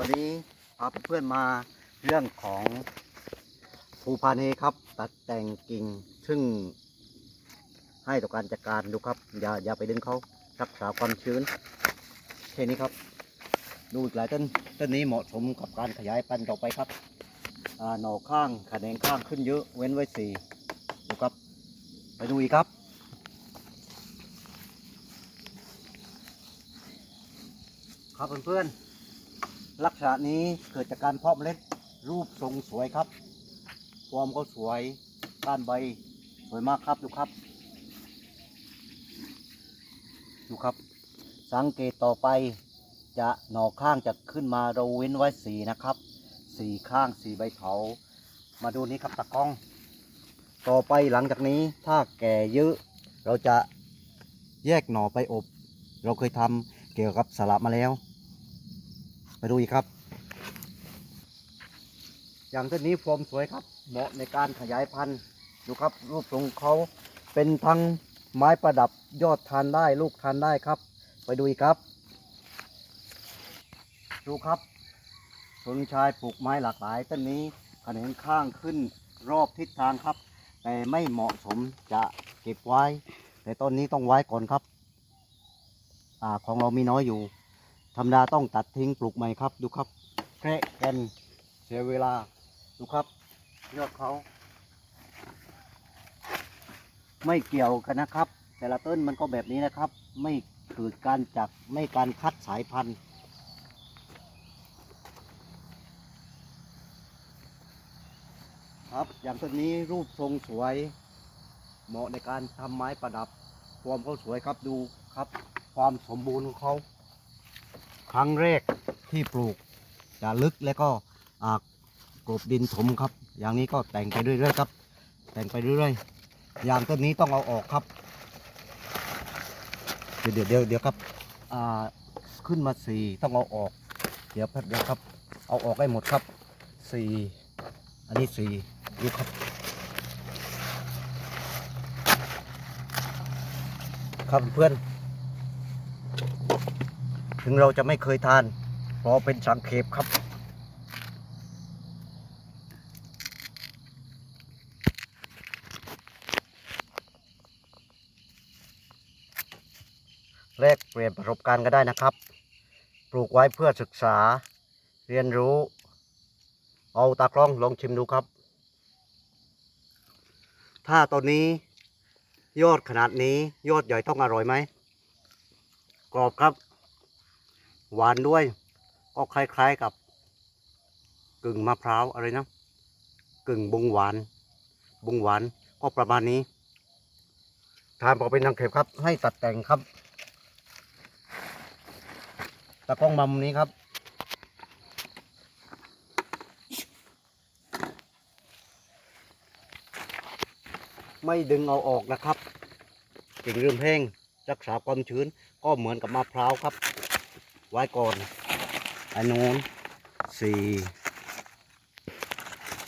วันนี้พาเพื่อนมาเรื่องของภูพานเฮครับ ตัดแต่งกิ่งซึ่งให้ต่อการจัดการดูครับ อย่าอย่าไปดึงเขารักษาความชื้นแค่นี้ครับ ดูอีกหลายต้นต้นนี้เหมาะสมกับการขยายพันธุ์ต่อไปครับหน่อข้างขแขนงข้างขึ้นเยอะเว้นไว้สี่ดูครับ ไปดูอีกครับครับเพื่อนๆ ลักษณะนี้เกิดจากการเพาะเมล็ดรูปทรงสวยครับฟอร์มก็สวยก้านใบสวยมากครับดูครับ ดูครับ สังเกตต่อไปจะหน่อข้างจะขึ้นมาเราเว้นไว้สีนะครับสีข้างสีใบเถามาดูนี้ครับตะกล้อง ต่อไปหลังจากนี้ถ้าแก่เยอะ เราจะแยกหน่อไปอบ เราเคยทำเกี่ยวกับสลับมาแล้ว ไปดูอีกครับ อย่างต้นนี้ฟอร์มสวยครับ เหมาะในการขยายพันธุ์ดูครับ รูปทรงเขาเป็นทั้งไม้ประดับยอดทานได้ ลูกทานได้ครับ ไปดูอีกครับ ดูครับคนชายปลูกไม้หลากหลายต้นนี้แขนงข้างขึ้นรอบทิศทางครับ แต่ไม่เหมาะสมจะเก็บไว้ แต่ต้นนี้ต้องไว้ก่อนครับอของเรามีน้อยอยู่ ธรรมดาต้องตัดทิ้งปลูกใหม่ครับ ดูครับแคระแกนเสียเวลาดูครับยอดเขาไม่เกี่ยวกันนะครับ แต่ละต้นมันก็แบบนี้นะครับ ไม่เกิดการจับไม่การคัดสายพันธุ์ครับอย่างต้นนี้รูปทรงสวย เหมาะในการทำไม้ประดับฟอร์มเขาสวยครับดูครับ ความสมบูรณ์ของเขา ครั้งแรกที่ปลูกจะลึกแล้วก็กบดินถมครับ อย่างนี้ก็แต่งไปเรื่อยๆครับ แต่งไปเรื่อยๆอย่างต้นนี้ต้องเอาออกครับ เดี๋ยวเดี๋ยวเดี๋ยวครับขึ้นมาสี่ต้องเอาออก เดี๋ยวแป๊บเดียวครับ เอาออกให้หมดครับสี่อันนี้สี่ดูครับ ครับเพื่อน ถึงเราจะไม่เคยทานเพราะเป็นสังเขปครับ แลกเปลี่ยนประสบการณ์ก็ได้นะครับ ปลูกไว้เพื่อศึกษา เรียนรู้ เอาตากล้องลองชิมดูครับ ถ้าตอนนี้ยอดขนาดนี้ยอดใหญ่ต้องอร่อยไหมกรอบครับ หวานด้วย ก็คล้ายๆกับ กึ่งมะพร้าวอะไรนะ กึ่งบุงหวานบุงหวานก็ประมาณนี้ ทานพอเป็นทางเข็บครับ ให้ตัดแต่งครับตะกล้องมามุมนี้ครับไม่ดึงเอาออกนะครับกิ่งเริ่มแห้งรักษาความชื้นก็เหมือนกับมะพร้าวครับ ไว้ก่อนอันนู้นสี่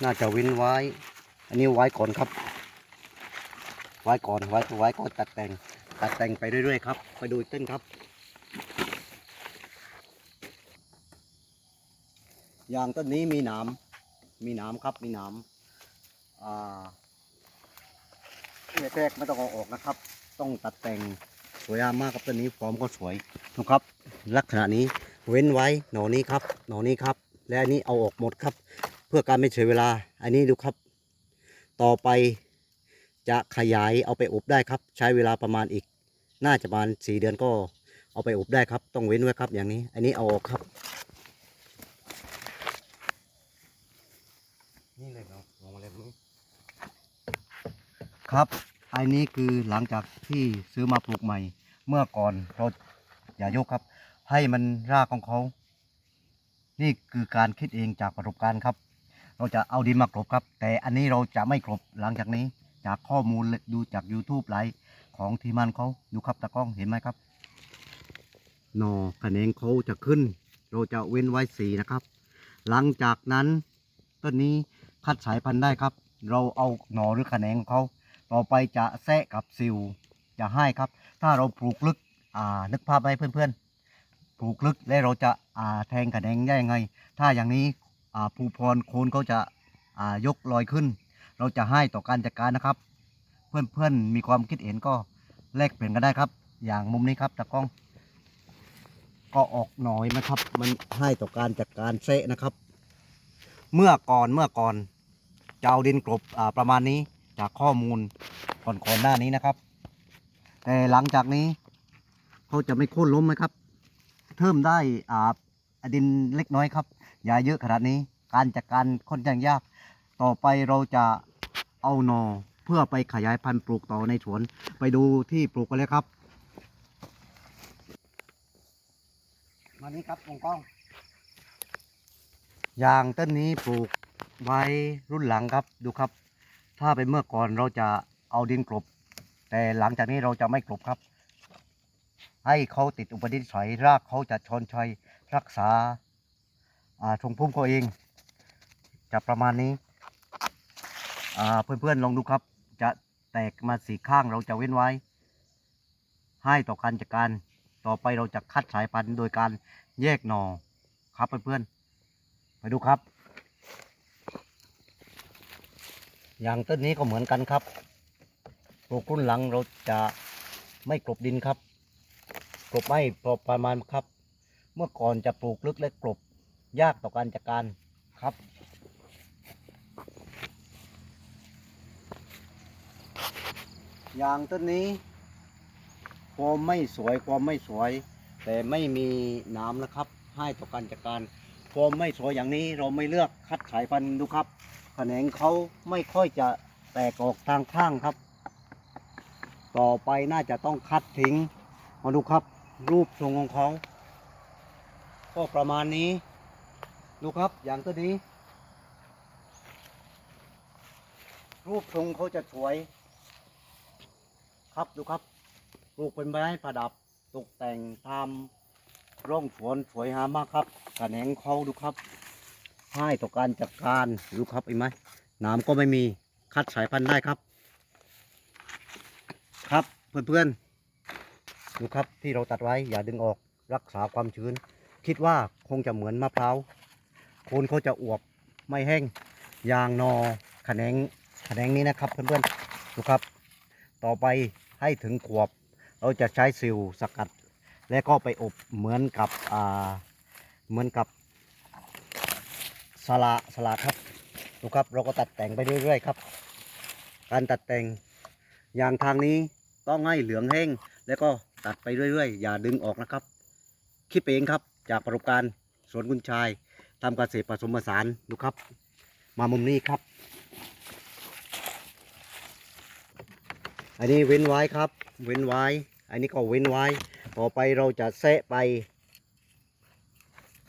น่าจะวินไว้ อันนี้ไว้ก่อนครับ ไว้ก่อนไว้ไว้ก่อนตัดแต่ง ตัดแต่งไปเรื่อยๆครับ ไปดูต้นครับอย่างต้นนี้มีหนามมีหนามครับ มีหนามอ่าแรกๆไม่ต้องเอาออกนะครับ ต้องตัดแต่งสวยงามมากครับต้นนี้ฟอร์มก็สวยนะครับ ลักษณะนี้เว้นไว้หนอนี้ครับ หนอนี้ครับ และอันนี้เอาออกหมดครับ เพื่อการไม่เสียเวลา อันนี้ดูครับ ต่อไปจะขยายเอาไปอบได้ครับ ใช้เวลาประมาณอีก น่าจะประมาณสี่เดือนก็เอาไปอบได้ครับ ต้องเว้นไว้ครับอย่างนี้ อันนี้เอาออกครับ นี่เลยเนาะลงมาเลยนี้ครับ อันนี้คือหลังจากที่ซื้อมาปลูกใหม่ เมื่อก่อนเราอย่ายกครับ ให้มันรากของเขา นี่คือการคิดเองจากประสบการณ์ครับ เราจะเอาดินมากรบครับ แต่อันนี้เราจะไม่กรบหลังจากนี้ จากข้อมูลดูจาก YouTube ไลฟ์ของทีมงานเขาดูครับตะกล้องเห็นไหมครับหน่อแขนงเขาจะขึ้น เราจะเว้นไว้สีนะครับ หลังจากนั้นต้นนี้คัดสายพันธุ์ได้ครับ เราเอาหน่อหรือแขนงของเขาต่อไปจะแซะกับซิวจะให้ครับ ถ้าเราปลูกลึกอ่านึกภาพให้เพื่อน ปลูกลึกและเราจะาแทงกระแดงได้ยังไง ถ้าอย่างนี้ภูพรโคนเขาจะายกลอยขึ้น เราจะให้ต่อการจัดการนะครับ เพื่อนๆมีความคิดเห็นก็แลกเปลี่ยนกันได้ครับ อย่างมุมนี้ครับตากล้อง ก็ออกหน่อยนะครับ มันให้ต่อการจัดการเซะนะครับ เมื่อก่อนเมื่อก่อนจะเอาดินกลบประมาณนี้จากข้อมูลก่อนก่อนหน้านี้นะครับ แต่หลังจากนี้เขาจะไม่โค่นล้มนะครับ เพิ่มได้อ่าดินเล็กน้อยครับ อย่าเยอะขนาดนี้ การจัดการค่อนข้างยาก ต่อไปเราจะเอาหนอเพื่อไปขยายพันธุ์ปลูกต่อในสวน ไปดูที่ปลูกกันเลยครับ มานี้ครับองกล้องยางต้นนี้ปลูกไว้รุ่นหลังครับดูครับ ถ้าเป็นเมื่อก่อนเราจะเอาดินกลบ แต่หลังจากนี้เราจะไม่กลบครับ ให้เขาติดอุปนิสัยรากเขาจะชอนชัยรักษาอ่าทรงพุ่มเขาเอง จะประมาณนี้อ่าเพื่อนๆลองดูครับ จะแตกมาสีข้างเราจะเว้นไว้ ให้ต่อการจัดการต่อไปเราจะคัดสายพันธุ์โดยการแยกหน่อครับเพื่อนๆไปดูครับ อย่างต้นนี้ก็เหมือนกันครับปลูกรุ่นหลังเราจะไม่กลบดินครับ กลบไม่พอประมาณครับ เมื่อก่อนจะปลูกลึกและกลบยากต่อการจัดการครับ อย่างต้นนี้ความไม่สวยความไม่สวย แต่ไม่มีน้ำนะครับ ให้ต่อการจัดการความไม่สวยอย่างนี้เราไม่เลือกคัดสายพันธุ์ดูครับแขนงเขาไม่ค่อยจะแตกออกทางข้างครับ ต่อไปน่าจะต้องคัดทิ้งมาดูครับ รูปทรงของเขา ก็ประมาณนี้ดูครับอย่างตัวนี้ รูปทรงเขาจะสวย ครับดูครับปลูกเป็นไม้ประดับตกแต่งตามร่องสวนสวยงามากครับกระแหนงเขาดูครับให้ต่อการจัดการดูครับเห็นไหมน้ำก็ไม่มีคัดสายพันธุ์ได้ครับ ครับเพื่อนๆ ดูครับที่เราตัดไว้อย่าดึงออกรักษาความชื้น คิดว่าคงจะเหมือนมะพร้าวโคนเขาจะอวบไม่แห้งยางนอแขนงแขนงนี้นะครับเพื่อนๆดูครับ ต่อไปให้ถึงขวบ เราจะใช้ซิลสกัด แล้วก็ไปอบเหมือนกับอ่าเหมือนกับสละสละครับดูครับเราก็ตัดแต่งไปเรื่อยๆครับ การตัดแต่งอย่างทางนี้ต้องให้เหลืองแห้งแล้วก็ ตัดไปเรื่อยๆ อย่าดึงออกนะครับ คิดเองครับจากประสบการณ์สวนกุญชายทำเกษตรผสมผสานดูครับ มามุมนี้ครับ อันนี้เว้นไว้ครับ เว้นไว้ อันนี้ก็เว้นไว้ ต่อไปเราจะแซะไป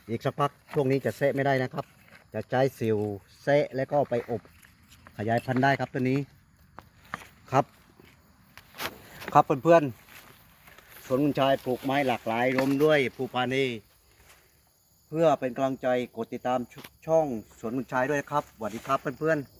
อีกสักพักช่วงนี้จะแซะไม่ได้นะครับ จะใช้สิวแซะแล้วก็ไปอบขยายพันธุ์ได้ครับตัวนี้ครับ ครับเพื่อนๆ วนคุณชายปลูกไม้หลากหลายรวมด้วยภูพานีเพื่อเป็นกำลังใจกดติดตามช่องสวนคุณชายด้วยนะครับสวัสดีครับเพื่อนๆ